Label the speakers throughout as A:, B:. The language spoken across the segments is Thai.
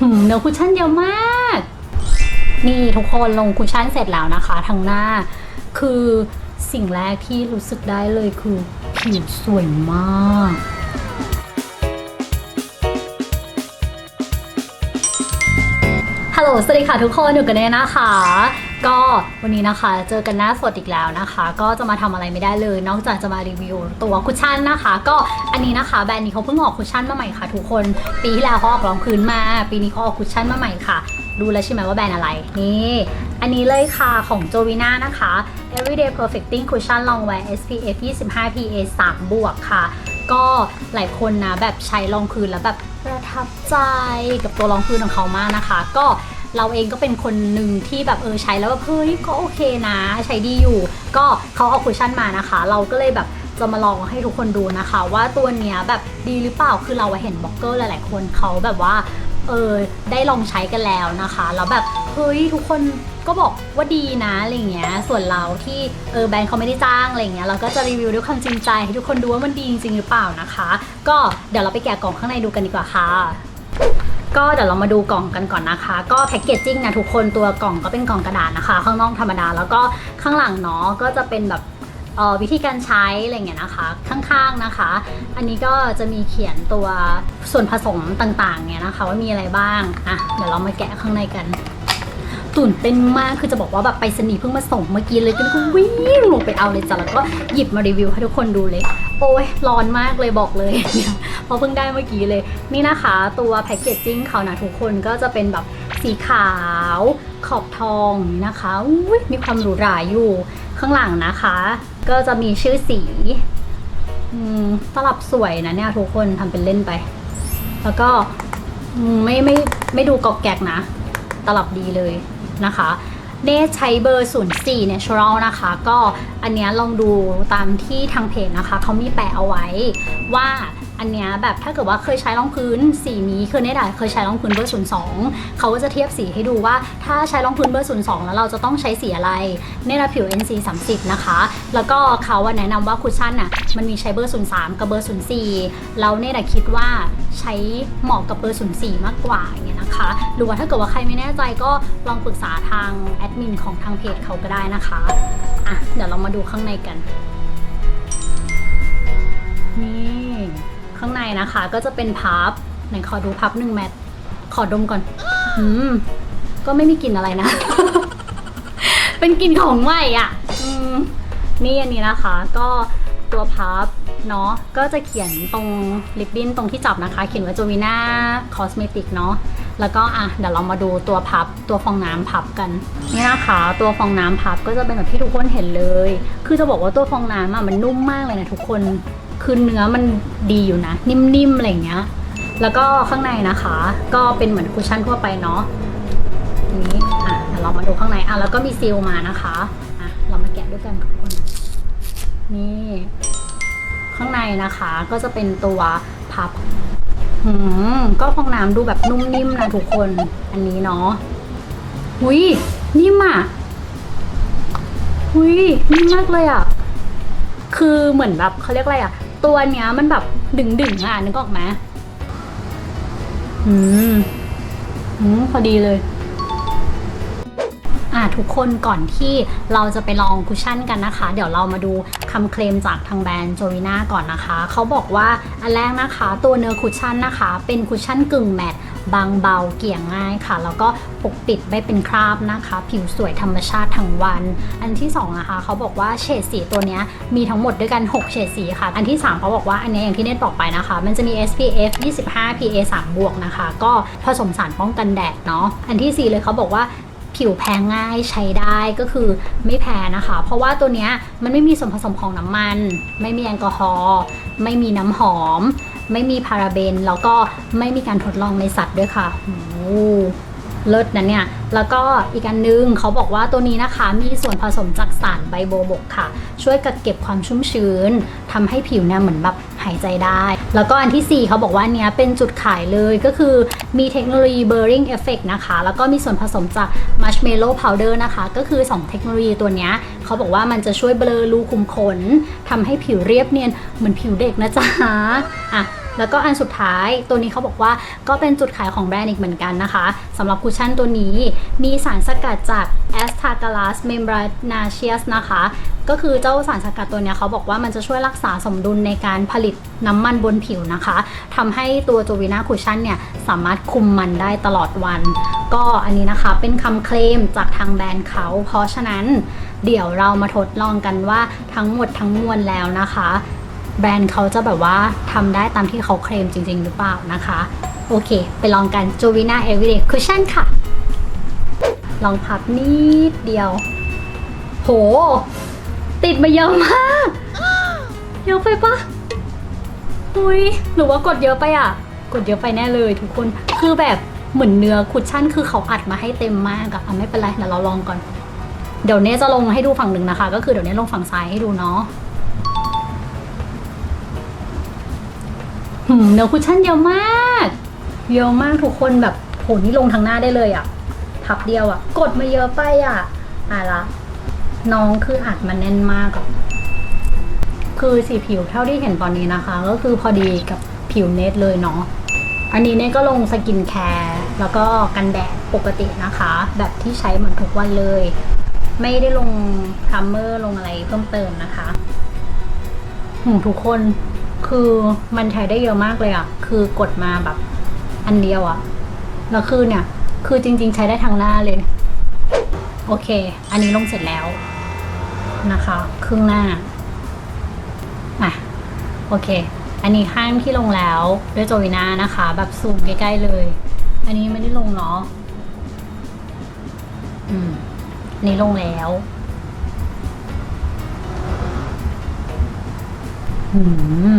A: หืมเนื้อคุชชั่นเยอะมาก นี่ทุกคนลงคุชชั่นเสร็จแล้วนะคะทางหน้า คือสิ่งแรกที่รู้สึกได้เลยคือผิวสวยมากฮัลโหลสวัสดีค่ะทุกคนอยู่กันเน่นะคะ ก็วันนี้นะคะเจอกันหน้าสดอีกแล้วนะคะ ก็จะมาทำอะไรไม่ได้เลย นอกจากจะมารีวิวตัวคุชชั่นนะคะ ก็อันนี้นะคะแบรนด์นี้เขาเพิ่งออกคุชชั่นมาใหม่ค่ะทุกคนปีที่แล้วเขาออกรองพื้นมา ปีนี้เขาออกคุชชั่นมาใหม่ค่ะดูแล้วใช่ไหมว่าแบรนด์อะไร นี่ อันนี้เลยค่ะของโจวิน่านะคะ Everyday Perfecting Cushion Longwear SPF 25 PA 3 บวกค่ะ ก็หลายคนนะแบบใช้รองพื้นแล้วแบบประทับใจกับตัวรองพื้นของเขามากนะคะ ก็ เราเองก็เป็นคนหนึ่งที่แบบเออใช้แล้วแบบเฮ้ยก็โอเคนะ ใช้ดีอยู่ ก็เขาเอาคุชชั่นมานะคะ เราก็เลยแบบจะมาลองให้ทุกคนดูนะคะ ว่าตัวเนี้ยแบบดีหรือเปล่าคือเราเห็นบล็อกเกอร์หลาย ๆ คนเขาแบบว่าเออได้ลองใช้กันแล้วนะคะแล้วแบบเฮ้ยทุกคนก็บอกว่าดีนะอะไรเงี้ยส่วนเราที่เออแบรนด์เขาไม่ได้จ้างอะไรเงี้ยเราก็จะรีวิวด้วยความจริงใจให้ทุกคนดูว่ามันดีจริงหรือเปล่านะคะ ก็เดี๋ยวเราไปแกะกล่องข้างในดูกันดีกว่าค่ะ ก็เดี๋ยวเรามาดูกล่องกันก่อนนะคะ ก็แพ็กเกจจิ้งนะทุกคนตัวกล่องก็เป็นกล่องกระดาษนะคะ ข้างนอกธรรมดาแล้วก็ข้างหลังเนาะก็จะเป็นแบบวิธีการใช้อะไรเงี้ยนะคะข้างๆนะคะ อันนี้ก็จะมีเขียนตัวส่วนผสมต่างๆเนี่ยนะคะ ว่ามีอะไรบ้างอะเดี๋ยวเรามาแกะข้างในกัน ตื่นเต้นมากคือจะบอกว่าแบบไปสนีเพิ่งมาส่งเมื่อกี้เลยก็ก็วิ่งลงไปเอาเลยจ้ะแล้วก็หยิบมารีวิวให้ทุกคนดูเลย โอ้ยร้อนมากเลยบอกเลยเพราะเพิ่งได้เมื่อกี้เลย นี่นะคะตัวแพคเกจจิ้งเขานะทุกคนก็จะเป็นแบบสีขาวขอบทองนะคะอุ้ยมีความหรูหราอยู่ข้างหลังนะคะ ก็จะมีชื่อสีอืมตลับสวยนะเนี่ยทุกคนทำเป็นเล่นไป แล้วก็ไม่ไม่ไม่ดูกอกแกกนะ ตลับดีเลย นะคะเนทใช้เบอร์ 04 Natural นะคะ ก็อันเนี้ยลองดูตามที่ทางเพจนะคะ เขามีแปะเอาไว้ว่า อันเนี้ยแบบถ้าเกิดว่าเคยใช้รองพื้นสีนี้คือเนทอะเคยใช้รองพื้นเบอร์ 02 เขาก็จะเทียบสีให้ดูว่าถ้าใช้รองพื้นเบอร์ 02 แล้วเราจะต้องใช้สีอะไรเนทอะผิว NC 30 นะคะ แล้วก็เขาแนะนำว่าคุชชั่นอะมันมีใช้เบอร์ 03 กับเบอร์ 04แล้วเนทอะคิดว่าใช้เหมาะกับเบอร์ 04 มากกว่าอย่างเงี้ยนะคะ หรือว่าถ้าเกิดว่าใครไม่แน่ใจก็ลองปรึกษาทางแอดมินของทางเพจเขาก็ได้นะคะอะเดี๋ยวเรามาดูข้างในกัน ข้างในนะคะ ก็จะเป็นพับไหนขอดูพับหนึ่งแมทขอดมก่อน อืม ก็ไม่มีกลิ่นอะไรนะ เป็นกลิ่นของใหมอะ อืม นี่อันนี้นะคะ ก็ตัวพับเนาะ ก็จะเขียนตรงลิปบิ้นตรงที่จับนะคะ เขียนว่าจ o วิน่าคอสเมติกเนาะ แล้วก็อะ เดี๋ยวเรามาดูตัวพับ ตัวฟองน้ำพับกัน นี่นะคะ ตัวฟองน้ำพับก็จะเป็นแบบที่ทุกคนเห็นเลย คือจะบอกว่าตัวฟองน้ำอะมันนุ่มมากเลยนะทุกคน คือเนื้อมันดีอยู่นะ นิ่มๆอะไรเงี้ย แล้วก็ข้างในนะคะ ก็เป็นเหมือนคุชชั่นทั่วไปเนาะนี้อะเดี๋ยวเรามาดูข้างในอะแล้วก็มีซีลมานะคะอะเรามาแกะด้วยกันทุกคนนี่ข้างในนะคะก็จะเป็นตัวพับหืมก็ฟองน้ำดูแบบนุ่มนิ่มนะทุกคนอันนี้เนาะหุยนิ่มอะหุยนิ่มมากเลยอะ คือเหมือนแบบเขาเรียกอะไรอะ ตัวเนี้ยมันแบบดึงดึงๆอะนึกออกไหมอืมอืมพอดีเลย อะทุกคนก่อนที่เราจะไปลองคุชชั่นกันนะคะ เดี๋ยวเรามาดูคำเคลมจากทางแบรนด์โจวิน่าก่อนนะคะ เขาบอกว่าอันแรกนะคะตัวเนื้อคุชชั่นนะคะ เป็นคุชชั่นกึ่งแมตต์บางเบาเกี่ยงง่ายค่ะ แล้วก็ปกปิดไม่เป็นคราบนะคะ ผิวสวยธรรมชาติทั้งวัน อันที่สองนะคะเขาบอกว่าเฉดสีตัวนี้มีทั้งหมดด้วยกัน 6 เฉดสีค่ะ อันที่สามเขาบอกว่าอันนี้อย่างที่เนตบอกไปนะคะ มันจะมี SPF 25 PA 3บวกนะคะ ก็ผสมสารป้องกันแดดเนาะอันที่สี่เลยเขาบอกว่า ผิวแพ้ง่ายใช้ได้ก็คือไม่แพ้นะคะ เพราะว่าตัวเนี้ยมันไม่มีส่วนผสมของน้ำมัน ไม่มีแอลกอฮอล์ไม่มีน้ำหอม ไม่มีพาราเบน แล้วก็ไม่มีการทดลองในสัตว์ด้วยค่ะโอ้เลิศนะเนี่ย แล้วก็อีกอันนึงเขาบอกว่าตัวนี้นะคะ มีส่วนผสมจากสารใบโบบกค่ะ ช่วยกักเก็บความชุ่มชื้นทำให้ผิวเนี่ยเหมือนแบบหายใจได้ แล้วก็อันที่ 4เขาบอกว่าเนี้ยเป็นจุดขายเลยก็คือมีเทคโนโลยี Burring Effect นะคะ แล้วก็มีส่วนผสมจาก Marshmallow Powder นะคะ ก็คือ 2 เทคโนโลยีตัวเนี้ยเขาบอกว่ามันจะช่วยเบลอรูขุมขนทำให้ผิวเรียบเนียนเหมือนผิวเด็กนะจ๊ะอะ แล้วก็อันสุดท้ายตัวนี้เขาบอกว่าก็เป็นจุดขายของแบรนด์อีกเหมือนกันนะคะสำหรับคุชชั่นตัวนี้มีสารสกัดจาก a s t a g a l a s membranaceus นะคะ ก็คือเจ้าสารสกัดตัวนี้เขาบอกว่ามันจะช่วยรักษาสมดุลในการผลิตน้ำมันบนผิวนะคะทำให้ตัวโจวีนาคุชชั่นเนี่ยสามารถคุมมันได้ตลอดวัน ก็อันนี้นะคะเป็นคำเคลมจากทางแบรนด์เขา เพราะฉะนั้นเดี๋ยวเรามาทดลองกันว่าทั้งหมดทั้งมวลแล้วนะคะ แบรนด์เขาจะแบบว่าทำได้ตามที่เขาเคลมจริง ๆ หรือเปล่านะคะ โอเค ไปลองกัน j o v i n a Everyday Cushion ค่ะ ลองพับนิดเดียว โห ติดมาเยอะมากเยอะไปปะอุ้ยหรือว่ากดเยอะไปอะ กดเยอะไปแน่เลยทุกคนคือแบบเหมือนเนื้อคุชชั่นคือเขาอัดมาให้เต็มมากอะ่ะไม่เป็นไรเดี๋ยวเราลองก่อน เดี๋ยวเนี้จะลงให้ดูฝั่งหนึ่งนะคะ ก็คือเดี๋ยวเนี้ลงฝั่งซ้ายให้ดูเนาะ เนื้อคุชชั่นเยอะมาก เยอะมากทุกคนแบบโหนี่ลงทางหน้าได้เลยอะพับเดียวอะกดมาเยอะไปอะอะละน้องคืออัดมาแน่นมากอะคือสีผิวเท่าที่เห็นตอนนี้นะคะ ก็คือพอดีกับผิวเนทเลยเนาะอันนี้เนี่ยก็ลงสกินแคร์แล้วก็กันแดดปกตินะคะ แบบที่ใช้เหมือนทุกวันเลย ไม่ได้ลงพรัมเมอร์ลงอะไรเพิ่มเติมนะคะหืมทุกคน คือมันใช้ได้เยอะมากเลยอะคือกดมาแบบ อันเดียวอะแล้วคือเนี่ย คือจริง ๆ ใช้ได้ทางหน้าเลย โอเค อันนี้ลงเสร็จแล้วนะคะ ครึ่งหน้าอะโอเค อันนี้ข้างที่ลงแล้วด้วยโจวินานะคะ แบบซูมใกล้ๆเลย อันนี้ไม่ได้ลงเนาะอืมนนี้ลงแล้ว หืม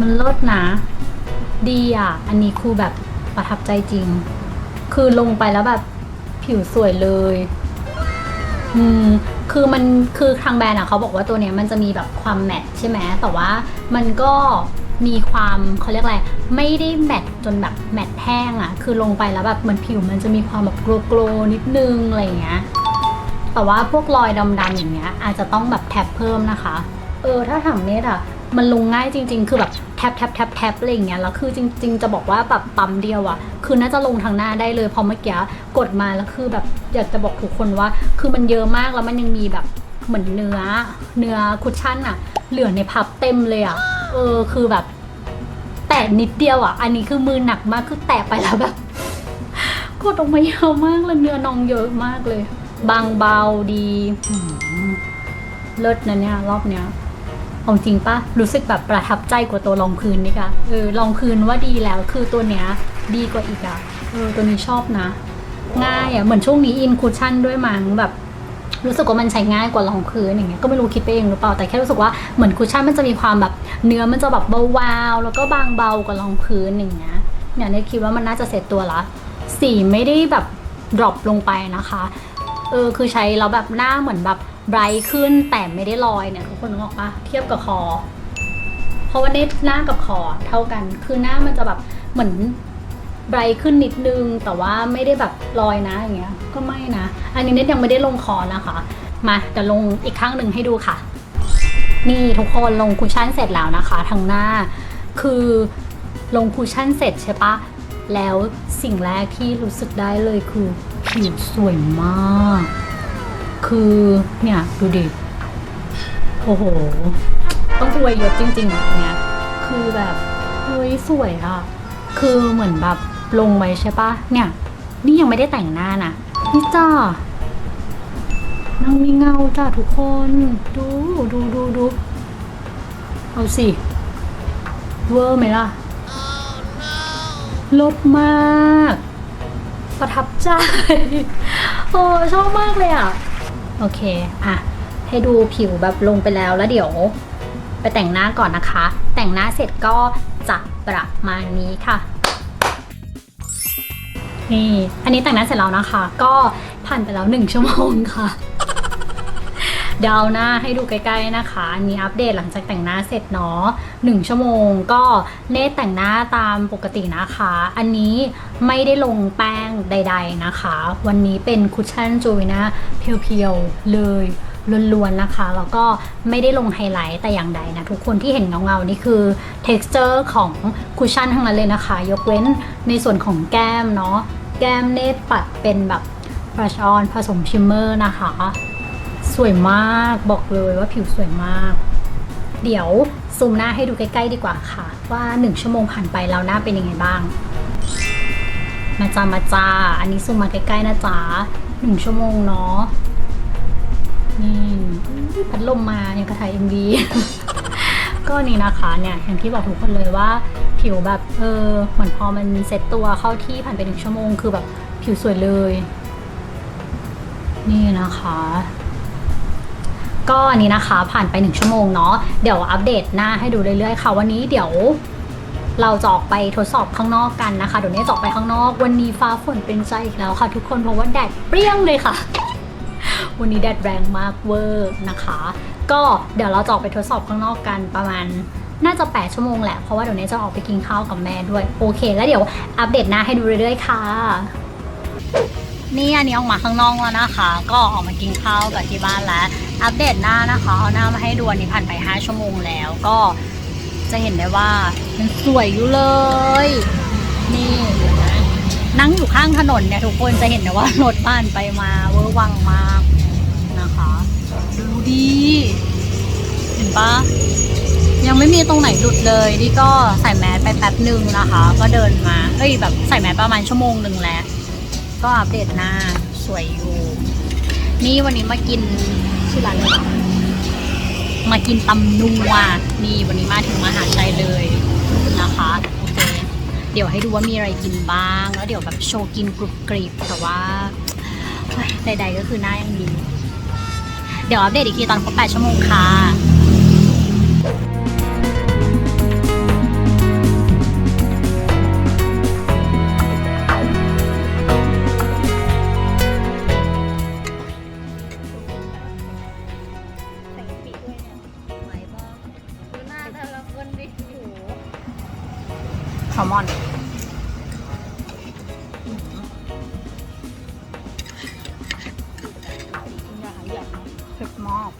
A: มันเลิศนะ ดีอะ อันนี้คือแบบประทับใจจริง คือลงไปแล้วแบบผิวสวยเลย อืม คือมันคือทางแบรนด์อะเขาบอกว่าตัวเนี้ยมันจะมีแบบความแมทใช่ไหมแต่ว่ามันก็มีความเขาเรียกอะไร ไม่ได้แมทจนแบบแมทแห้งอะ คือลงไปแล้วแบบเหมือนผิวมันจะมีความแบบโกลๆนิดนึงอะไรอย่างเงี้ย แต่ว่าพวกรอยดำๆอย่างเงี้ย อาจจะต้องแบบแท็บเพิ่มนะคะ เออถ้าถามเนทอะ มันลงง่ายจริง ๆ คือแบบแท็บแท็บแท็บแท็บอะไรอย่างเงี้ยแล้วคือจริง ๆ จะบอกว่าแบบปั๊มเดียวอะคือน่าจะลงทางหน้าได้เลยพอเมื่อกี้กดมาแล้วคือแบบอยากจะบอกทุกคนว่า คือมันเยอะมากแล้วมันยังมีแบบเหมือนเนื้อ เนื้อคุชชั่นอะเหลือในพับเต็มเลยอะเออคือแบบ แตะนิดเดียวอะอันนี้คือมือหนักมากคือแตะไปแล้วแบบกดออกมาเยอะมากเลยเนื้อนองเยอะมากเลย บางเบาดีเลิศนะเนี่ยรอบเนี้ย ของจริงปะรู้สึกแบบประทับใจกว่าตัวรองพื้นนี่ค่ะเออรองพื้นว่าดีแล้วคือตัวเนี้ยดีกว่าอีกอะเออตัวนี้ชอบนะ ง่ายอะเหมือนช่วงนี้อินคูชั่นด้วยมั้งแบบรู้สึกว่ามันใช้ง่ายกว่ารองพื้นอย่างเงี้ยก็ไม่รู้คิดไปเองหรือเปล่าแต่แค่รู้สึกว่าเหมือนคุชชั่นมันจะมีความแบบเนื้อมันจะแบบเบาๆแล้วก็บางเบากว่ารองพื้นอย่างเงี้ยเนี่ยเนี่ยคิดว่ามันน่าจะเสร็จตัวละสีไม่ได้แบบดรอปลงไปนะคะเออคือใช้แล้วแบบหน้าเหมือนแบบ ไบรท์ขึ้นแต่ไม่ได้ลอยเนี่ยทุกคนนึกออกปะเทียบกับคอ เพราะว่าเนหน้ากับคอเท่ากัน คือหน้ามันจะแบบเหมือนไบรท์ขึ้นนิดนึง แต่ว่าไม่ได้แบบลอยนะอย่างเงี้ย ก็ไม่นะ อันนี้เนตยังไม่ได้ลงคอนะคะ มาเดี๋ยวลงอีกข้างหนึ่งให้ดูค่ะ นี่ทุกคนลงคุชชั่นเสร็จแล้วนะคะทางหน้า คือลงคุชชั่นเสร็จใช่ปะแล้วสิ่งแรกที่รู้สึกได้เลยคือผิวสวยมาก คือเนี่ยดูดิ โอ้โห ต้องอวยยศจริงๆอะเนี่ยคือแบบเฮ้ยสวยอะ คือเหมือนแบบลงไว้ใช่ปะเนี่ย นี่ยังไม่ได้แต่งหน้านะนี่จ้านางมีเงาจ้าทุกคน ดูดูดูดูเอาสิเวอร์ไหมล่ะลดมาก ประทับใจ โอ้ชอบมากเลยอะ โอเค อะ ให้ดูผิวแบบลงไปแล้วแล้วเดี๋ยว ไปแต่งหน้าก่อนนะคะ แต่งหน้าเสร็จก็จะประมาณนี้ค่ะ นี่ อันนี้แต่งหน้าเสร็จแล้วนะคะ ก็ผ่านไปแล้วหนึ่งชั่วโมงค่ะ เดาวหน้าให้ดูใกล้ๆนะคะอันนี้อัปเดตหลังจากแต่งหน้าเสร็จเนาะหนึ่งชั่วโมงก็เนตแต่งหน้าตามปกตินะคะ อันนี้ไม่ได้ลงแป้งใด ๆนะคะ วันนี้เป็นคุชชั่นจูวิน่าเพียวๆเลยล้วนๆนะคะ แล้วก็ไม่ได้ลงไฮไลท์แต่อย่างใดนะทุกคนที่เห็นเงาๆนี่คือ texture ของคุชชั่นทั้งนั้นเลยนะคะ ยกเว้นในส่วนของแก้มเนาะแก้มเนตปัดเป็นแบบ brush on ผสมชิมเมอร์นะคะ สวยมากบอกเลยว่าผิวสวยมาก เดี๋ยวซูมหน้าให้ดูใกล้ ๆ ดีกว่าค่ะ ว่า 1 ชั่วโมงผ่านไปแล้วหน้าเป็นยังไงบ้าง มาจ้ามาจ้า อันนี้ซูมมาใกล้ ๆ นะจ๊ะหนึ่งชั่วโมงเนาะนี่พัดลมมาอย่างกระถ่ายเอ็มวีก็นี่นะคะเนี่ยอย่างที่บอกทุกคนเลยว่าผิวแบบเออเหมือนพอมันเซ็ตตัวเข้าที่ผ่านไปหนึ่งชั่วโมง คือแบบผิวสวยเลย นี่นะคะ ก็อันนี้นะคะผ่านไป 1 ชั่วโมงเนาะเดี๋ยวอัปเดตหน้าให้ดูเรื่อยๆค่ะ วันนี้เดี๋ยวเราจะออกไปทดสอบข้างนอกกันนะคะเดี๋ยวนี้จะออกไปข้างนอก วันนี้ฟ้าฝนเป็นใจอีกแล้วค่ะ ทุกคนเพราะว่าแดดเปรี้ยงเลยค่ะ วันนี้แดดแรงมากเวอร์นะคะ ก็เดี๋ยวเราจะออกไปทดสอบข้างนอกกันประมาณน่าจะ 8 ชั่วโมงแหละ เพราะว่าเดี๋ยวนี้จะออกไปกินข้าวกับแม่ด้วย โอเค แล้วเดี๋ยวอัปเดตหน้าให้ดูเรื่อยๆค่ะ นี่อันนี้ออกมาข้างนอกแล้วนะคะ ก็ออกมากินข้าวกับที่บ้านแล้ว อัปเดตหน้านะคะเอาหน้ามาให้ดูอันนี้ผ่านไป 5 ชั่วโมงแล้วก็จะเห็นได้ว่ายังสวยอยู่เลย นี่นะนั่งอยู่ข้างถนนเนี่ยทุกคนจะเห็นได้ว่ารถผ่านไปมาเวอร์วังมากนะคะ ดูดีเห็นปะยังไม่มีตรงไหนหลุดเลยนี่ก็ใส่แมสไปแป๊บหนึ่งนะคะ ก็เดินมาเอ้ยแบบใส่แมสประมาณชั่วโมงหนึ่งแล้ว ก็อัปเดตหน้าสวยอยู่ นี่วันนี้มากินชื่อร้านอะไรมากินตำนัวนี่วันนี้มาถึงมหาชัยเลยนะคะโอเคเดี๋ยวให้ดูว่ามีอะไรกินบ้าง แล้วเดี๋ยวแบบโชว์กินกรุบกริบแต่ว่าใดๆก็คือหน้ายังดี เดี๋ยวอัปเดตอีกทีตอนครบ8ชั่วโมงค่ะ
B: แซ
A: ลมอนเผ็ดมาก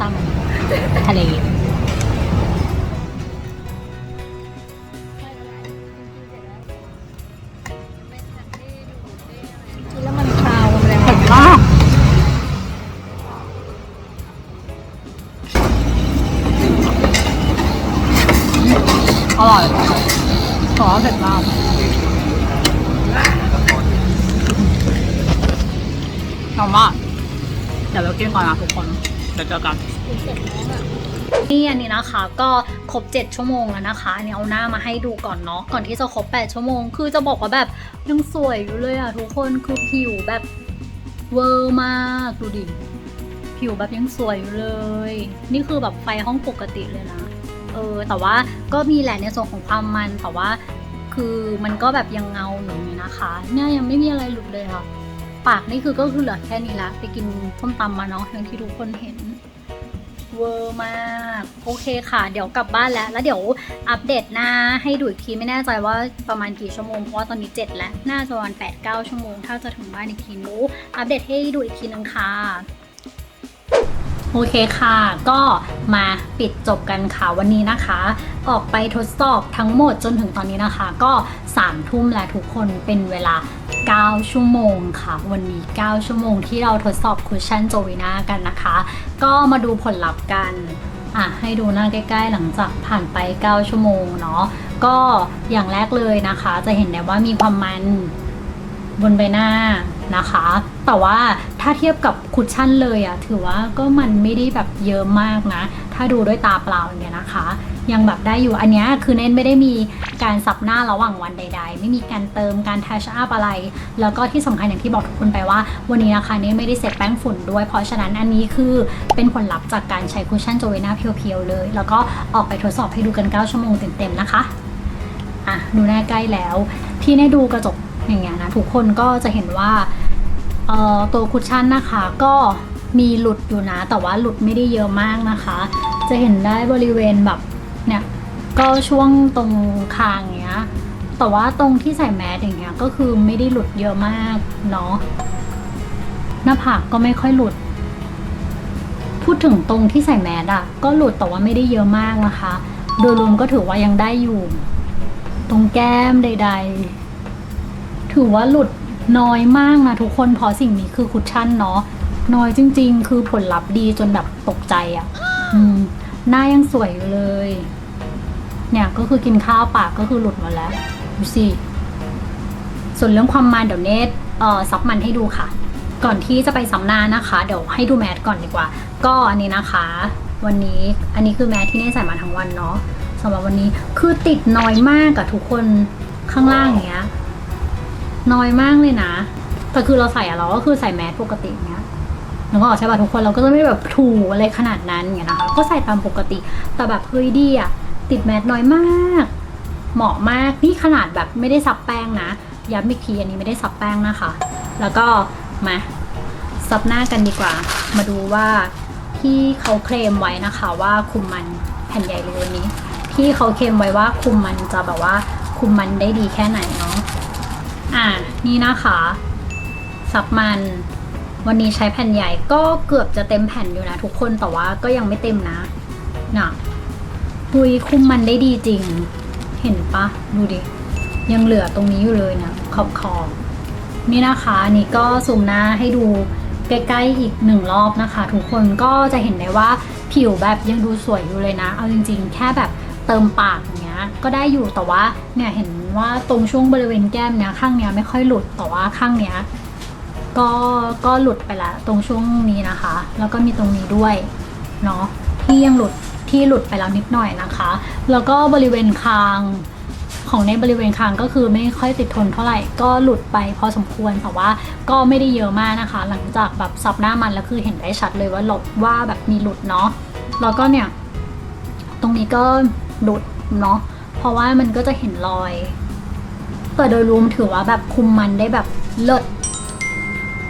A: ตำทะเล
B: ค
A: นเดี๋ยวเจอกันนี่อันนี้นะคะก็ครบ 7 ชั่วโมงแล้วนะคะอันนี้เอาหน้ามาให้ดูก่อนเนาะก่อนที่จะครบ 8 ชั่วโมง คือจะบอกว่าแบบยังสวยอยู่เลยอะทุกคนคือผิวแบบเวอร์มากดูดิผิวแบบยังสวยอยู่เลย นี่คือแบบไฟห้องปกติเลยนะเออแต่ว่าก็มีแหละในส่วนของความมันแต่ว่าคือมันก็แบบยังเงาอยู่นี่นะคะ เนี่ยยังไม่มีอะไรหลุดเลยค่ะ ปากนี่คือก็คือเหลือแค่นี้ละไปกินส้มตำมาเนาะอย่างที่ทุกคนเห็น เวอร์มาก โอเคค่ะ เดี๋ยวกลับบ้านแล้ว แล้วเดี๋ยวอัปเดตหน้าให้ดูอีกทีไม่แน่ใจว่าประมาณกี่ชั่วโมง เพราะว่าตอนนี้ 7 แล้ว น่าจะประมาณ8 9 ชั่วโมง ถ้าจะถึงบ้านอีกทีนู้อัปเดตให้ดูอีกทีนึงค่ะ โอเคค่ะ ก็มาปิดจบกันค่ะวันนี้นะคะ ออกไปทดสอบทั้งหมดจนถึงตอนนี้นะคะ ก็3ทุ่มแล้วทุกคนเป็นเวลา 9 ชั่วโมงค่ะ วันนี้ 9 ชั่วโมงที่เราทดสอบคุชชั่นโจวิน่ากันนะคะ ก็มาดูผลลัพธ์กันอะให้ดูหน้าใกล้ ๆ หลังจากผ่านไป 9 ชั่วโมงเนาะก็อย่างแรกเลยนะคะ จะเห็นได้ว่ามีความมัน บนใบหน้านะคะ แต่ว่าถ้าเทียบกับคุชชั่นเลยอะถือว่าก็มันไม่ได้แบบเยอะมากนะ ถ้าดูด้วยตาเปล่าอย่างเงี้ยนะคะ ยังแบบได้อยู่อันเนี้ยคือเน้นไม่ได้มีการสับหน้าระหว่างวันใด ๆ ไม่มีการเติมการทัชอัพอะไร แล้วก็ที่สำคัญอย่างที่บอกทุกคนไปว่า วันนี้นะคะเน้นไม่ได้เซ็ตแป้งฝุ่นด้วย เพราะฉะนั้นอันนี้คือเป็นผลลัพธ์จากการใช้คุชชั่นโจเวน่าเพียวๆเลย แล้วก็ออกไปทดสอบให้ดูกัน 9 ชั่วโมงเต็มๆนะคะอะดูหน้าใกล้แล้วที่ได้ดูกระจก อย่างเงี้ยนะทุกคนก็จะเห็นว่าเอ่อตัวคุชชั่นนะคะก็มีหลุดอยู่นะ แต่ว่าหลุดไม่ได้เยอะมากนะคะ จะเห็นได้บริเวณแบบเนี่ยก็ช่วงตรงคางเนี้ยแต่ว่าตรงที่ใส่แมสอย่างเงี้ยก็คือไม่ได้หลุดเยอะมากเนาะหน้าผากก็ไม่ค่อยหลุด พูดถึงตรงที่ใส่แมสอะก็หลุดแต่ว่าไม่ได้เยอะมากนะคะ โดยรวมก็ถือว่ายังได้อยู่ ตรงแก้มใด ๆ ถือว่าหลุดน้อยมากนะทุกคนเพราะสิ่งนี้คือคุชชั่นเนาะน้อยจริง ๆ คือผลลัพธ์ดีจนแบบตกใจอะ่ะอืมหน้ายังสวยอยู่เลย เนี่ยก็คือกินข้าวปากก็คือหลุดหมาแล้วดูสิส่วนเรื่องความมันเดี๋ยวเนทเอ่อซับมันให้ดูค่ะ ก่อนที่จะไปซับหน้านะคะ เดี๋ยวให้ดูแมสก่อนดีกว่า ก็อันนี้นะคะ วันนี้อันนี้คือแมสที่เนทใส่มาทั้งวันเนาะสำหรับวันนี้คือติดน้อยมากอะทุกคนข้างล่างอย่างเงี้ย น้อยมากเลยนะ แต่คือเราใส่อะเราก็คือใส่แมสปกติเนี้ยนึกออกใช่ป่ะทุกคนเราก็จะไม่แบบถูอะไรขนาดนั้นอย่างเงี้ยนะคะ ก็ใส่ตามปกติ แต่แบบเฮ้ยดีอะติดแมสน้อยมาก เหมาะมากนี่ขนาดแบบไม่ได้ซับแป้งนะย้ำอีกทีอันนี้ไม่ได้ซับแป้งนะคะ แล้วก็มาซับหน้ากันดีกว่า มาดูว่าที่เขาเคลมไว้นะคะว่าคุมมันแผ่นใหญ่เลยวันนี้ ที่เขาเคลมไว้ว่าคุมมันจะแบบว่าคุมมันได้ดีแค่ไหนเนาะ อ่านี่นะคะ ซับมัน วันนี้ใช้แผ่นใหญ่ก็เกือบจะเต็มแผ่นอยู่นะทุกคนแต่ว่าก็ยังไม่เต็มนะน่ะหุยคุมมันได้ดีจริง เห็นปะดูดิ ยังเหลือตรงนี้อยู่เลยนะขอบขอบนี่นะคะนนี่ก็ซูมหน้าให้ดูใกล้ๆอีกหนึ่งรอบนะคะ ทุกคนก็จะเห็นได้ว่าผิวแบบยังดูสวยอยู่เลยนะ เอาจริง ๆ แค่แบบเติมปากอย่างเงี้ยก็ได้อยู่แต่ว่าเนี่ยเห็น ว่าตรงช่วงบริเวณแก้มเนี้ยข้างเนี้ยไม่ค่อยหลุดแต่ว่าข้างเนี้ยก็ก็หลุดไปละตรงช่วงนี้นะคะ แล้วก็มีตรงนี้ด้วยเนาะที่ยังหลุดที่หลุดไปแล้วนิดหน่อยนะคะ แล้วก็บริเวณคางของในบริเวณคางก็คือไม่ค่อยติดทนเท่าไหร่ก็หลุดไปพอสมควรแต่ว่าก็ไม่ได้เยอะมากนะคะ หลังจากแบบซับหน้ามันแล้วคือเห็นได้ชัดเลยว่าหลบว่าแบบมีหลุดเนาะแล้วก็เนี่ย ตรงนี้ก็หลุดเนาะเพราะว่ามันก็จะเห็นรอย แต่โดยรวมถือว่าแบบคุมมันได้แบบเลิศ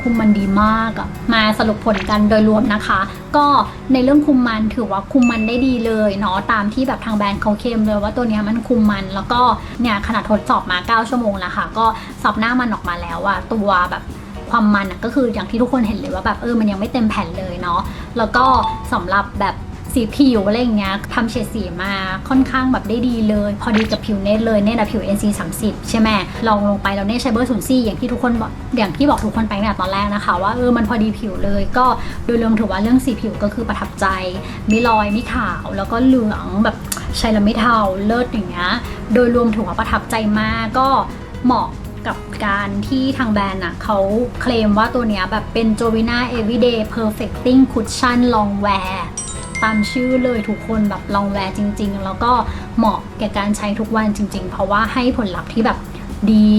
A: คุมมันดีมากอะมาสรุปผลกันโดยรวมนะคะ ก็ในเรื่องคุมมันถือว่าคุมมันได้ดีเลยเนาะตามที่แบบทางแบรนด์เขาเคลมเลยว่าตัวนี้มันคุมมันแล้วก็เนี่ยขนาดทดสอบมา 9 ชั่วโมงแล้วค่ะ ก็สอบหน้ามันออกมาแล้วอะตัวแบบความมันอะก็คืออย่างที่ทุกคนเห็นเลยว่าแบบเออมันยังไม่เต็มแผ่นเลยเนาะแล้วก็สำหรับแบบ สีผิวอะไรอย่างเงี้ยทำเฉดสีมาค่อนข้างแบบได้ดีเลย พอดีกับผิวเนตเลยเนตอะผิว NC 30 ใช่ไหมลองลงไปแล้วเนตใช้เบอร์ศูนย์สี่อย่างที่ทุกคนบอกอย่างที่บอกทุกคนไปตั้งแต่ตอนแรกนะคะ ว่าเออมันพอดีผิวเลย ก็โดยรวมถือว่าเรื่องสีผิวก็คือประทับใจไม่ลอยไม่ขาวแล้วก็เหลืองแบบใช้แล้วไม่เทาเลิศอย่างเงี้ยโดยรวมถือว่าประทับใจมากก็เหมาะกับการที่ทางแบรนด์น่ะเขาเคลมว่าตัวเนี้ยแบบเป็น Jovina Everyday Perfecting Cushion Long Wear ตามชื่อเลยทุกคนแบบ Long Wear จริง ๆ แล้วก็เหมาะแก่การใช้ทุกวันจริง ๆ เพราะว่าให้ผลลัพธ์ที่แบบดี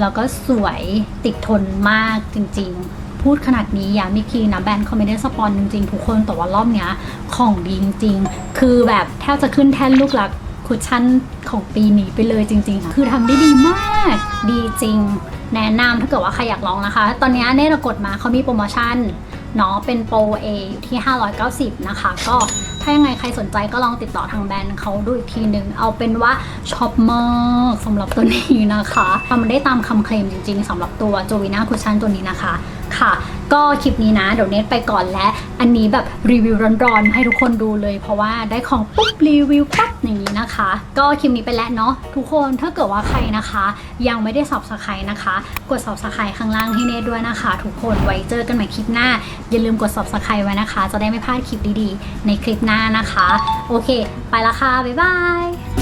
A: แล้วก็สวยติดทนมากจริง ๆ พูดขนาดนี้อย้ำอีกทีนะแบรนด์เขาไม่ได้สปอนจริง ๆ ทุกคนแต่ว่ารอบเนี้ยของดีจริง ๆ คือแบบแทบจะขึ้นแท่นลูกหลักคุชชั่นของปีนี้ไปเลยจริง ๆ คือทำได้ดีมาก ดีจริง แนะนำถ้าเกิดว่าใครอยากลองนะคะ ตอนนี้เน่เรากดมาเขามีโปรโมชั่น เนาะเป็นโปร A อยู่ที่ 590 นะคะ ก็ถ้ายังไงใครสนใจก็ลองติดต่อทางแบรนด์เขาดูอีกทีหนึ่งเอาเป็นว่าช็อปมากสำหรับตัวนี้นะคะทำได้ตามคำเคลมจริงๆสำหรับตัวโจวิน่าคุชชั่นตัวนี้นะคะ ค่ะ ก็คลิปนี้นะเดี๋ยวเน็ตไปก่อนและ อันนี้แบบรีวิวร้อนๆ ให้ทุกคนดูเลย เพราะว่าได้ของปุ๊บรีวิวปั๊บอย่างนี้นะคะ ก็คลิปนี้ไปแล้วเนาะทุกคนถ้าเกิดว่าใครนะคะ ยังไม่ได้สับสไครนะคะ กดสับสไครข้างล่างให้เนตด้วยนะคะ ทุกคนไว้เจอกันใหม่คลิปหน้า อย่าลืมกดสับสไครไว้นะคะ จะได้ไม่พลาดคลิปดีๆ ในคลิปหน้านะคะ โอเค ไปละค่ะบ๊ายบาย